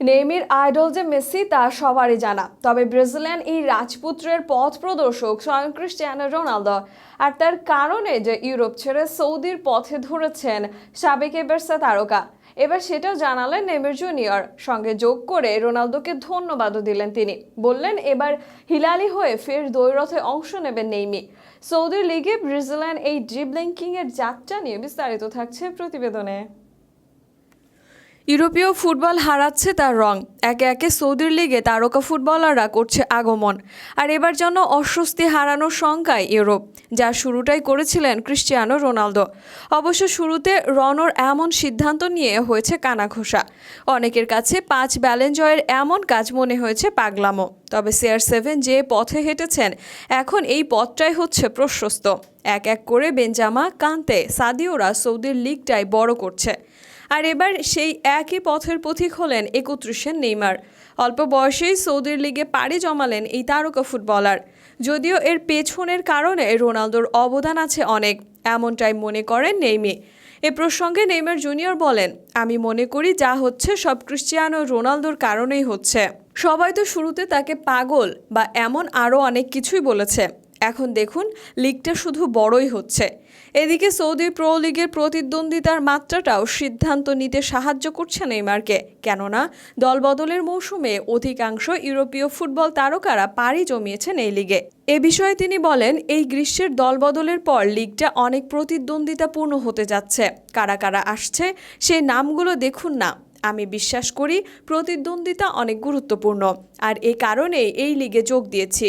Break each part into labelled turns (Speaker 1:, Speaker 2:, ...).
Speaker 1: নেইমির idol যে Messi, তা সবারই জানা। তবে ব্রাজিলিয়ান এই রাজপুত্রের পথ প্রদর্শক স্বয়ং ক্রিস্টিয়ানো রোনালদো। আর তার কারণে যে ইউরোপ ছেড়ে সৌদির পথে ধরেছেন সাবেক এবার্সা তারকা। এবার সেটাও জানালেন নেইমার জুনিয়র। সঙ্গে যোগ করে রোনালদোকে ধন্যবাদও দিলেন তিনি। বললেন, এবার হিলালি হয়ে ফের দ্বৈরথে অংশ নেবেন নেইমি। সৌদি লিগে ব্রাজিলিয়ান এই ড্রিবলিং কিংয়ের যাত্রা নিয়ে বিস্তারিত থাকছে প্রতিবেদনে। ইউরোপীয় ফুটবল হারাচ্ছে তার রং। একে একে সৌদির লিগে তারকা ফুটবলাররা করছে আগমন। আর এবার যেন অস্বস্তি হারানোর শঙ্কায় ইউরোপ, যা শুরুটাই করেছিলেন ক্রিশ্চিয়ানো রোনালদো। অবশ্য শুরুতে রনর এমন সিদ্ধান্ত নিয়ে হয়েছে কানাঘোষা। অনেকের কাছে পাঁচ ব্যালেঞ্জয়ের এমন কাজ মনে হয়েছে পাগলামো। তবে সিআর সেভেন যে পথে হেঁটেছেন, এখন এই পথটাই হচ্ছে প্রশস্ত। এক এক করে বেঞ্জামা কান্তে, সাদিওরা সৌদির লিগটাই বড় করছে। আর এবার সেই একই পথের পথিক হলেন একত্রিশের নেইমার। অল্প বয়সেই সৌদির লিগে পাড়ি জমালেন এই তারকা ফুটবলার। যদিও এর পেছনের কারণে রোনালদোর অবদান আছে অনেক, এমনটাই মনে করেন নেইমি। এ প্রসঙ্গে নেইমার জুনিয়র বলেন, আমি মনে করি যা হচ্ছে সব ক্রিশ্চিয়ানো রোনালদোর কারণেই হচ্ছে। সবাই তো শুরুতে তাকে পাগল বা এমন আরও অনেক কিছুই বলেছে। এখন দেখুন, লিগটা শুধু বড়ই হচ্ছে। এদিকে সৌদি প্রো লিগের প্রতিদ্বন্দ্বিতার মাত্রাটাও সিদ্ধান্ত নিতে সাহায্য করছে নেইমারকে। কেননা, দলবদলের মৌসুমে অধিকাংশ ইউরোপীয় ফুটবল তারকারা পাড়ি জমিয়েছেন এই লিগে। এ বিষয়ে তিনি বলেন, এই গ্রীষ্মের দলবদলের পর লিগটা অনেক প্রতিদ্বন্দ্বিতাপূর্ণ হতে যাচ্ছে। কারা কারা আসছে, সেই নামগুলো দেখুন না। আমি বিশ্বাস করি, প্রতিদ্বন্দ্বিতা অনেক গুরুত্বপূর্ণ। আর এই কারণেই এই লিগে যোগ দিয়েছি।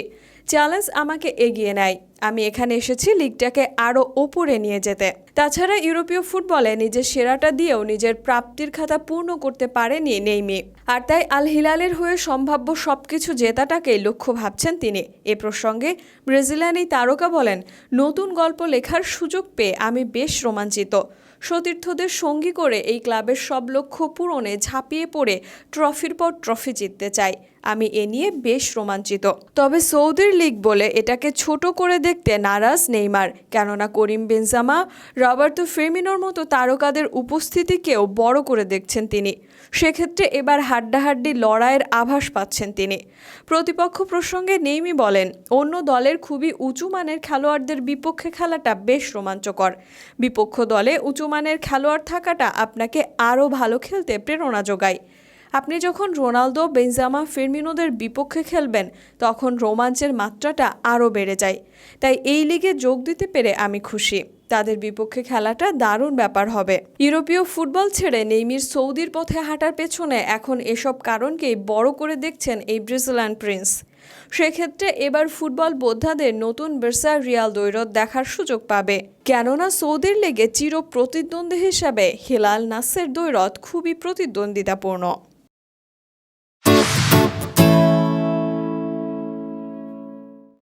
Speaker 1: চ্যালেঞ্জ আমাকে এগিয়ে নেয়। আমি এখানে এসেছি লিগটাকে আরও ওপরে নিয়ে যেতে। তাছাড়া ইউরোপীয় ফুটবলে নিজের সেরাটা দিয়েও নিজের প্রাপ্তির খাতা পূর্ণ করতে পারেনি নেইমি। আর তাই আল হিলালের হয়ে সম্ভাব্য সবকিছু জেতাটাকেই লক্ষ্য ভাবছেন তিনি। এ প্রসঙ্গে ব্রাজিলিয়ান এই তারকা বলেন, নতুন গল্প লেখার সুযোগ পেয়ে আমি বেশ রোমাঞ্চিত। সতীর্থদের সঙ্গী করে এই ক্লাবের সব লক্ষ্য পূরণে ঝাঁপিয়ে পড়ে ট্রফির পর ট্রফি জিততে চাই। আমি এ নিয়ে বেশ রোমাঞ্চিত। তবে সৌদির লিগ বলে এটাকে ছোট করে দেখতে নারাজ নেইমার। কেননা করিম বেনজামা, রবার্তো ফেমিনোর মতো তারকাদের উপস্থিতিকেও বড় করে দেখছেন তিনি। সেক্ষেত্রে এবার হাড্ডাহাড্ডি লড়াইয়ের আভাস পাচ্ছেন তিনি। প্রতিপক্ষ প্রসঙ্গে নেইমি বলেন, অন্য দলের খুবই উঁচু মানের খেলোয়াড়দের বিপক্ষে খেলাটা বেশ রোমাঞ্চকর। বিপক্ষ দলে উঁচু মানের খেলোয়াড় থাকাটা আপনাকে আরও ভালো খেলতে প্রেরণা যোগায়। আপনি যখন রোনালদো, বেনজামা, ফিরমিনোদের বিপক্ষে খেলবেন, তখন রোমাঞ্চের মাত্রাটা আরও বেড়ে যায়। তাই এই লিগে যোগ দিতে পেরে আমি খুশি। তাদের বিপক্ষে খেলাটা দারুণ ব্যাপার হবে। ইউরোপীয় ফুটবল ছেড়ে নেইমির সৌদির পথে হাঁটার পেছনে এখন এসব কারণকেই বড় করে দেখছেন এই ব্রাজিলিয়ান প্রিন্স। সেক্ষেত্রে এবার ফুটবল বোদ্ধাদের নতুন বেরসা রিয়াল দৈরত দেখার সুযোগ পাবে। কেননা সৌদির লেগে চির প্রতিদ্বন্দ্বী হিসাবে হেলাল নাসের দৈরত খুবই প্রতিদ্বন্দ্বিতাপূর্ণ।